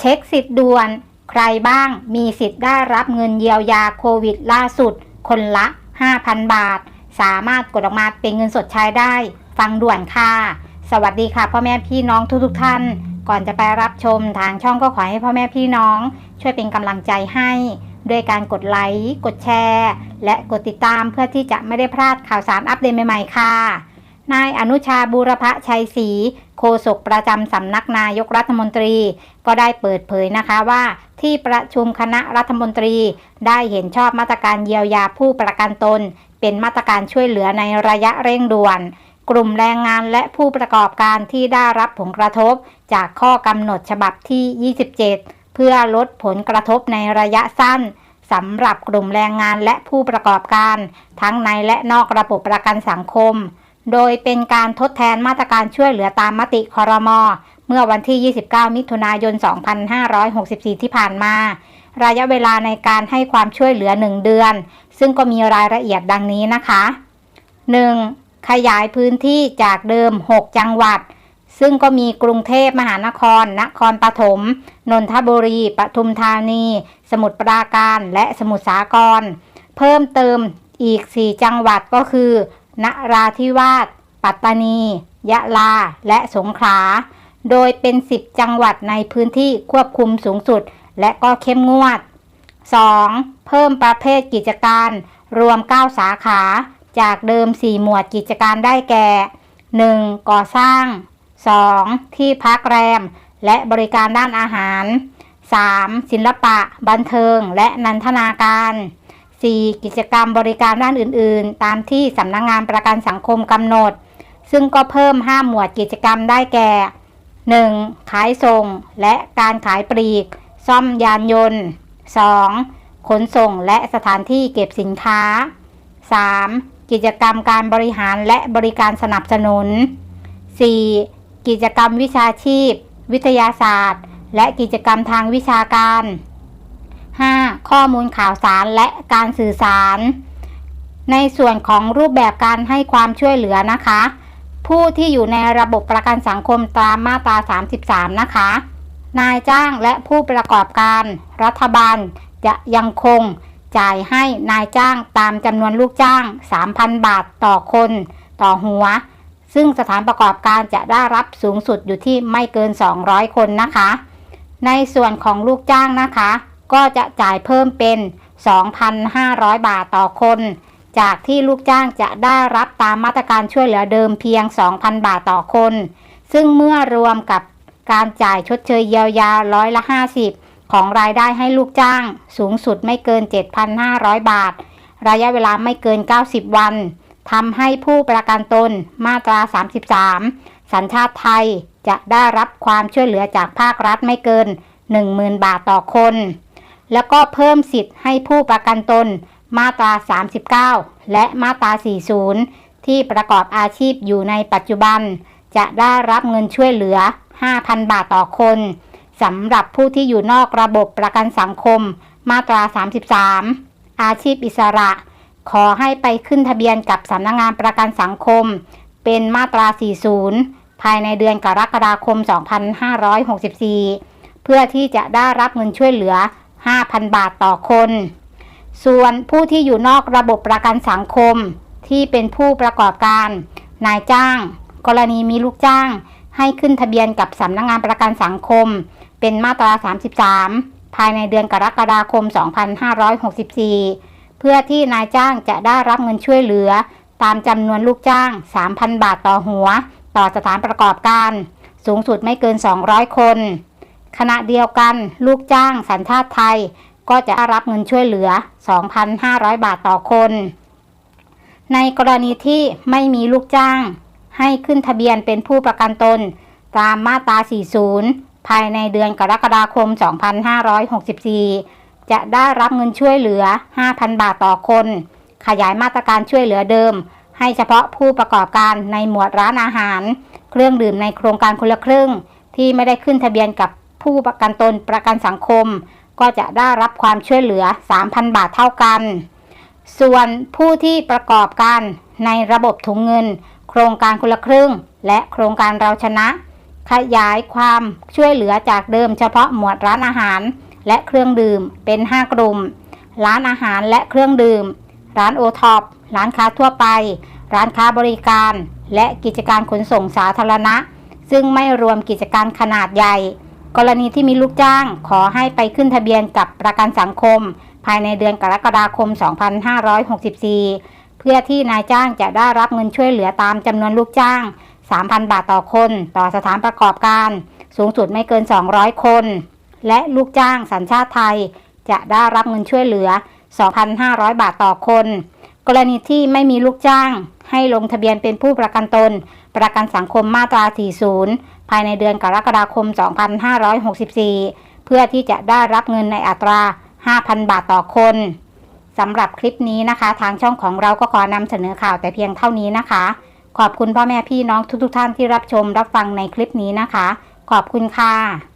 เช็คสิทธิ์ด่วน ใครบ้างมีสิทธิ์ได้รับเงินเยียวยาโควิดล่าสุด คนละ 5,000 บาท สามารถกดออกมาเป็นเงินสดใช้ได้ ฟังด่วนค่ะ สวัสดีค่ะพ่อแม่พี่น้องทุกๆท่าน ก่อนจะไปรับชมทางช่องก็ขอให้พ่อแม่พี่น้อง ช่วยเป็นกำลังใจให้ด้วยการกดไลค์ กดแชร์ และกดติดตามเพื่อที่จะไม่ได้พลาดข่าวสารอัปเดตใหม่ๆค่ะ นายอนุชาบูรพชัยศรีโฆษกประจำสำนักนายกรัฐมนตรี ก็ได้เปิดเผยนะคะว่าที่ประชุมคณะรัฐมนตรี ได้เห็นชอบมาตรการเยียวยาผู้ประกันตน เป็นมาตรการช่วยเหลือในระยะเร่งด่วน กลุ่มแรงงานและผู้ประกอบการที่ได้รับผลกระทบ จากข้อกำหนดฉบับที่ 27 เพื่อลดผลกระทบในระยะสั้นสำหรับกลุ่มแรงงานและผู้ประกอบการ ทั้งในและนอกระบบประกันสังคม โดยเป็นการทดแทนมาตรการช่วยเหลือตามมติคอรมอเมื่อวันที่ 29 มิถุนายน 2564 ที่ผ่านมา ระยะเวลาในการให้ความช่วยเหลือ 1 เดือน ซึ่งก็มีรายละเอียดดังนี้นะคะ 1. ขยายพื้นที่จากเดิม 6 จังหวัด ซึ่งก็มีกรุงเทพมหานคร นครปฐม นนทบุรี ปทุมธานี สมุทรปราการ และสมุทรสาคร เพิ่มเติมอีก 4 จังหวัดก็คือ นราธิวาส ปัตตานี ยะลา และสงขลา โดยเป็น 10 จังหวัดในพื้นที่ควบคุมสูงสุด และก็เข้มงวด 2. เพิ่มประเภทกิจการ รวม 9 สาขา จากเดิม 4 หมวดกิจการได้แก่ 1. ก่อสร้าง 2. ที่พักแรม และบริการด้านอาหาร 3. ศิลปะ บันเทิง และนันทนาการ 4. กิจกรรมบริการด้านอื่น ๆ ตามที่สำนักงงานประกันสังคมกำหนด ซึ่งก็เพิ่ม 5 หมวดกิจกรรมได้แก่ 1. ขายส่ง และการขายปลีก ซ่อมยานยนต์ 2. ขนส่งและสถานที่เก็บสินค้า 3. กิจกรรมการบริหารและบริการสนับสนุน 4. กิจกรรมวิชาชีพ วิทยาศาสตร์ และกิจกรรมทางวิชาการ 5. ข้อมูลข่าวสารและการสื่อสาร ในส่วนของรูปแบบการให้ความช่วยเหลือนะคะ ผู้ที่อยู่ในระบบประกันสังคมตามมาตรา 33 นะคะ นายจ้างและผู้ประกอบการ รัฐบาลจะยังคงจ่ายให้นายจ้างตามจำนวนลูกจ้าง 3,000 บาทต่อคน ต่อหัว ซึ่งสถานประกอบการจะได้รับสูงสุดอยู่ที่ไม่เกิน 200 คนนะคะ ในส่วนของลูกจ้างนะคะ ก็จะจ่ายเพิ่มเป็น 2,500 บาทต่อคน จากที่ลูกจ้างจะได้รับตามมาตรการช่วยเหลือเดิมเพียง 2,000 บาทต่อคน ซึ่งเมื่อรวมกับการจ่ายชดเชยเยียวยาร้อยละ 50 ของรายได้ให้ลูกจ้าง สูงสุดไม่เกิน 7,500 บาท ระยะเวลาไม่เกิน 90 วันทำให้ผู้ประกันตนมาตรา 33 สัญชาติไทยจะได้รับความช่วยเหลือจากภาครัฐไม่เกิน 10,000 บาทต่อคน แล้วก็เพิ่มสิทธิ์ให้ผู้ประกันตนมาตรา 39 และมาตรา 40 ที่ประกอบอาชีพอยู่ในปัจจุบัน จะได้รับเงินช่วยเหลือ 5,000 บาทต่อคนสำหรับผู้ที่อยู่นอกระบบประกันสังคม มาตรา 33 อาชีพอิสระ ขอให้ไปขึ้นทะเบียนกับสำนักงงานประกันสังคม เป็นมาตรา 40 ภายในเดือนกรกฎาคม 2564 เพื่อที่จะได้รับเงินช่วยเหลือ 5,000 บาทต่อคน ส่วนผู้ที่อยู่นอกระบบประกันสังคม ที่เป็นผู้ประกอบการ นายจ้าง กรณีมีลูกจ้าง ให้ขึ้นทะเบียนกับสำนักงงานประกันสังคม เป็นมาตรา 33 ภายในเดือนกรกฎาคม 2564 เพื่อที่นายจ้างจะได้รับเงินช่วยเหลือ ตามจำนวนลูกจ้าง 3,000 บาทต่อหัว ต่อสถานประกอบการ สูงสุดไม่เกิน 200 คน ขณะเดียวกันลูกจ้างสัญชาติไทย ก็จะรับเงินช่วยเหลือ 2,500 บาทต่อคน ในกรณีที่ไม่มีลูกจ้าง ให้ขึ้นทะเบียนเป็นผู้ประกันตน ตามมาตรา 40 ภายในเดือนกรกฎาคม 2564 จะได้รับเงินช่วยเหลือ 5,000 บาทต่อคน ขยายมาตรการช่วยเหลือเดิม ให้เฉพาะผู้ประกอบการในหมวดร้านอาหาร เครื่องดื่มในโครงการคนละครึ่งที่ไม่ได้ขึ้นทะเบียนกับ ผู้ประกันตนประกันสังคม ก็จะได้รับความช่วยเหลือ 3,000 บาทเท่ากัน ส่วนผู้ที่ประกอบการในระบบถุงเงิน โครงการคนละครึ่ง และโครงการเราชนะ ขยายความช่วยเหลือจากเดิมเฉพาะหมวดร้านอาหาร และเครื่องดื่มเป็น 5 กลุ่ม ร้านอาหารและเครื่องดื่ม ร้านโอท็อปร้านค้าทั่วไป ร้านค้าบริการ และกิจการขนส่งสาธารณะ ซึ่งไม่รวมกิจการขนาดใหญ่ กรณีที่มีลูกจ้างขอให้ไปขึ้นทะเบียนกับประกันสังคม ภายในเดือนกรกฎาคม 2564 เพื่อที่นายจ้างจะได้รับเงินช่วยเหลือตามจำนวนลูกจ้าง 3,000 บาทต่อคน ต่อสถานประกอบการ สูงสุดไม่เกิน 200 คน และลูกจ้างสัญชาติไทย จะได้รับเงินช่วยเหลือ 2,500 บาทต่อคน กรณีที่ไม่มีลูกจ้าง ให้ลงทะเบียนเป็นผู้ประกันตน ประกันสังคมมาตรา 40 ภายในเดือนกรกฎาคม 2564 เพื่อที่จะได้รับเงินในอัตรา 5,000 บาทต่อคนสำหรับคลิปนี้นะคะ ทางช่องของเราก็ขอนำเสนอข่าวแต่เพียงเท่านี้นะคะ ขอบคุณพ่อแม่พี่น้องทุกๆทท่านที่รับชมรับฟังในคลิปนี้นะคะ ขอบคุณค่ะ